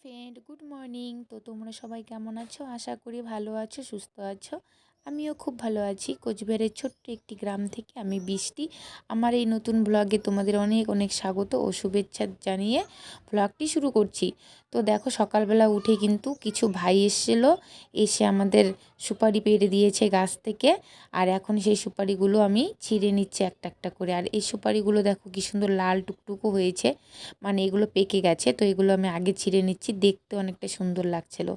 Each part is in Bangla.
ফ্রেন্ড গুড মর্নিং তো তোমরা সবাই কেমন আছো? আশা করি ভালো আছো সুস্থ আছো। আমিও খুব ভালো আছি। কোচবিহারের ছোট্ট একটি গ্রাম থেকে আমি বৃষ্টি। আমার এই নতুন ব্লগে তোমাদের অনেক অনেক স্বাগত ও শুভেচ্ছা জানিয়ে ব্লগটি শুরু করছি। তো দেখো সকালবেলা উঠে কিন্তু কিছু ভাই এসেছিল এসে আমাদের সুপারি পেড়ে দিয়েছে গাছ থেকে। আর এখন সেই সুপারিগুলো আমি ছিঁড়ে নিচ্ছি একটা একটা করে। আর এই সুপারিগুলো দেখো কি সুন্দর লাল টুকটুকু হয়েছে। মানে এগুলো পেকে গেছে, তো এগুলো আমি আগে ছিঁড়ে নিচ্ছি। দেখতে অনেকটা সুন্দর লাগছিল।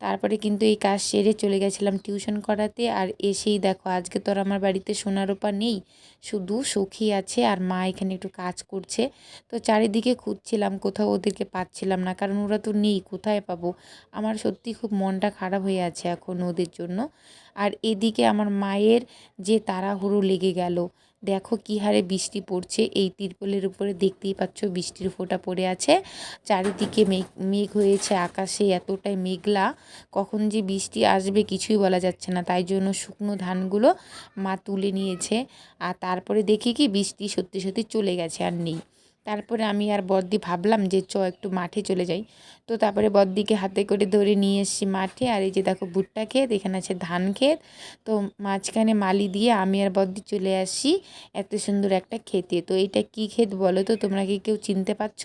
তারপরে কিন্তু এই কাজ সেরে চলে গেছিলাম টিউশন করাতে। আর এসেই দেখো, আজকে তো আর আমার বাড়িতে সোনার ওপা নেই, শুধু সখী আছে আর মা এখানে একটু কাজ করছে। তো চারিদিকে খুঁজছিলাম, কোথাও ওদেরকে পাচ্ছিলাম না, কারণ ওরা তো নেই, কোথায় পাবো? আমার সত্যি খুব মনটা খারাপ হয়ে আছে এখন ওদের জন্য। আর এদিকে আমার মায়ের যে তাড়াহুড়ো লেগে গেল দেখো কী হারে বৃষ্টি পড়ছে। এই তিরপলের উপরে দেখতেই পাচ্ছ বৃষ্টির ফোঁটা পড়ে আছে। চারিদিকে মেঘ মেঘ হয়েছে আকাশে এতটাই মেঘলা। কখন যে বৃষ্টি আসবে কিছুই বলা যাচ্ছে না। তাই জন্য শুকনো ধানগুলো মা তুলে নিয়েছে। আর তারপরে দেখি কি বৃষ্টি সত্যি সত্যি চলে গেছে আর নেই। তারপরে আমি আর বদ্দি ভাবলাম যে চ, একটু মাঠে চলে যাই। তো তারপরে বদ্দিকে হাতে করে ধরে নিয়ে এসছি মাঠে। আর এই যে দেখো ভুট্টা ক্ষেত, এখানে আছে ধান ক্ষেত। তো মাঝখানে মালি দিয়ে আমি আর বদ্দি চলে আসি এত সুন্দর একটা খেতে তো এটা কি ক্ষেত বলো তো? তোমরা কি কেউ চিনতে পারছ?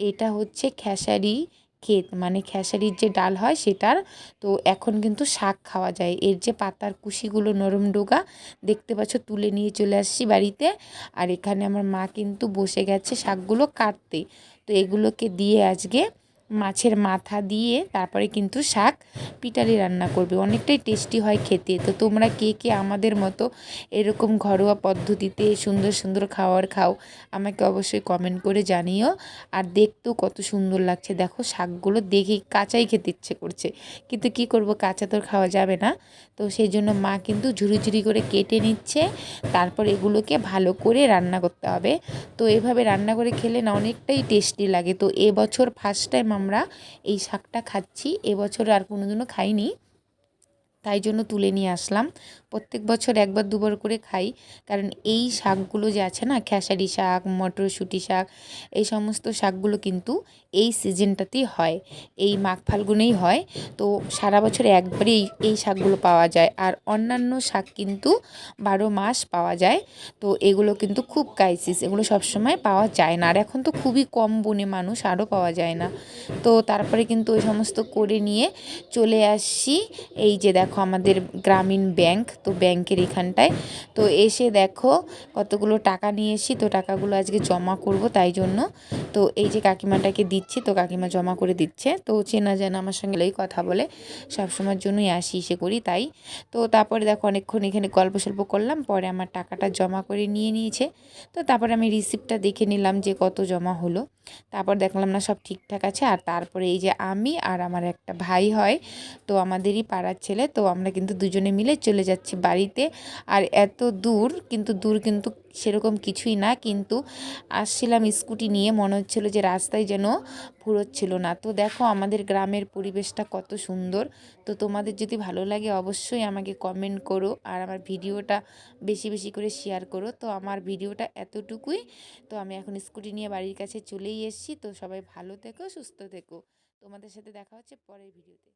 এটা হচ্ছে খেসারি। ক্ষেত মানে খেসারির যে ডাল হয় সেটার। তো এখন কিন্তু শাক খাওয়া যায়। এর যে পাতার কুশিগুলো নরম ডোগা, দেখতে পাচ্ছ তুলে নিয়ে চলে আসছি বাড়িতে। আর এখানে আমার মা কিন্তু বসে গেছে শাকগুলো কাটতে। তো এগুলোকে দিয়ে আজকে মাছের মাথা দিয়ে তারপরে কিন্তু শাক পিটালি রান্না করবে। অনেকটাই টেস্টি হয় খেতে। তো তোমরা কে কে আমাদের মতো এরকম ঘরোয়া পদ্ধতিতে সুন্দর সুন্দর খাওয়ার খাও, আমাকে অবশ্যই কমেন্ট করে জানিও। আর দেখতেও কত সুন্দর লাগছে। দেখো শাকগুলো দেখে কাঁচাই খেতে ইচ্ছে করছে। কিন্তু কি করব, কাঁচা তো খাওয়া যাবে না। তো সেই জন্য মা কিন্তু ঝুড়ি ঝুড়ি করে কেটে নিচ্ছে। তারপর এগুলোকে ভালো করে রান্না করতে হবে। তো এভাবে রান্না করে খেলে না অনেকটাই টেস্টি লাগে। তো এবছর ফার্স্ট টাইম আমরা এই শাকটা খাচ্ছি। এবছর আর কোনোদিনও খাইনি তাই জন্য তুলে নিয়ে আসলাম। প্রত্যেক বছর একবার দুবার করে খাই। কারণ এই শাকগুলো যে আছে না, খেসারি শাক, মটরশুঁটি শাক, এই সমস্ত শাকগুলো কিন্তু এই সিজনটাতেই হয়। এই মাঘ ফাল্গুনেই হয়। তো সারা বছর একবারই এই এই শাকগুলো পাওয়া যায়। আর অন্যান্য শাক কিন্তু বারো মাস পাওয়া যায়। তো এগুলো কিন্তু খুব ক্রাইসিস এগুলো সবসময় পাওয়া যায় না। আর এখন তো খুবই কম বনে মানুষ আরও পাওয়া যায় না। তো তারপরে কিন্তু ওই সমস্ত করে নিয়ে চলে আসছি। এই যে দেখো আমাদের গ্রামীণ ব্যাংক। তো ব্যাংকের এখানটায়। তো এসে দেখো কতগুলো টাকা নিয়ে এসি তো টাকাগুলো আজকে জমা করব তাই জন্য। তো এই যে কাকিমাটাকে দিচ্ছি, তো কাকিমা জমা করে দিচ্ছে। তো চেনা জানা আমার সঙ্গে কথা বলে, সবসময়ের জন্যই আসি, এসে করি তাই। তো তারপরে দেখো অনেকক্ষণ এখানে গল্প সল্প করলাম, পরে আমার টাকাটা জমা করে নিয়ে নিয়েছে। তো তারপরে আমি রিসিপ্টটা দেখে নিলাম যে কত জমা হলো। তারপর দেখলাম না সব ঠিকঠাক আছে, আর তারপরে এই যে আমি আর আমার একটা ভাই হয়, তো আমাদেরই পাড়ার ছেলে, তো আমরা কিন্তু দুজনে মিলে চলে যাচ্ছি বাড়িতে। আর এত দূর, কিন্তু দূর কিন্তু সেরকম কিছুই না, কিন্তু আসছিলাম স্কুটি নিয়ে, মনে হচ্ছিল যে রাস্তায় যেন ফুরোচ্ছিল না। তো দেখো আমাদের গ্রামের পরিবেশটা কত সুন্দর। তো তোমাদের যদি ভালো লাগে অবশ্যই আমাকে কমেন্ট করো, আর আমার ভিডিওটা বেশি বেশি করে শেয়ার করো। তো আমার ভিডিওটা এতটুকুই। তো আমি এখন স্কুটি নিয়ে বাড়ির কাছে চলেই এসেছি। তো সবাই ভালো থেকো, সুস্থ থেকো। তোমাদের সাথে দেখা হচ্ছে পরের ভিডিওতে।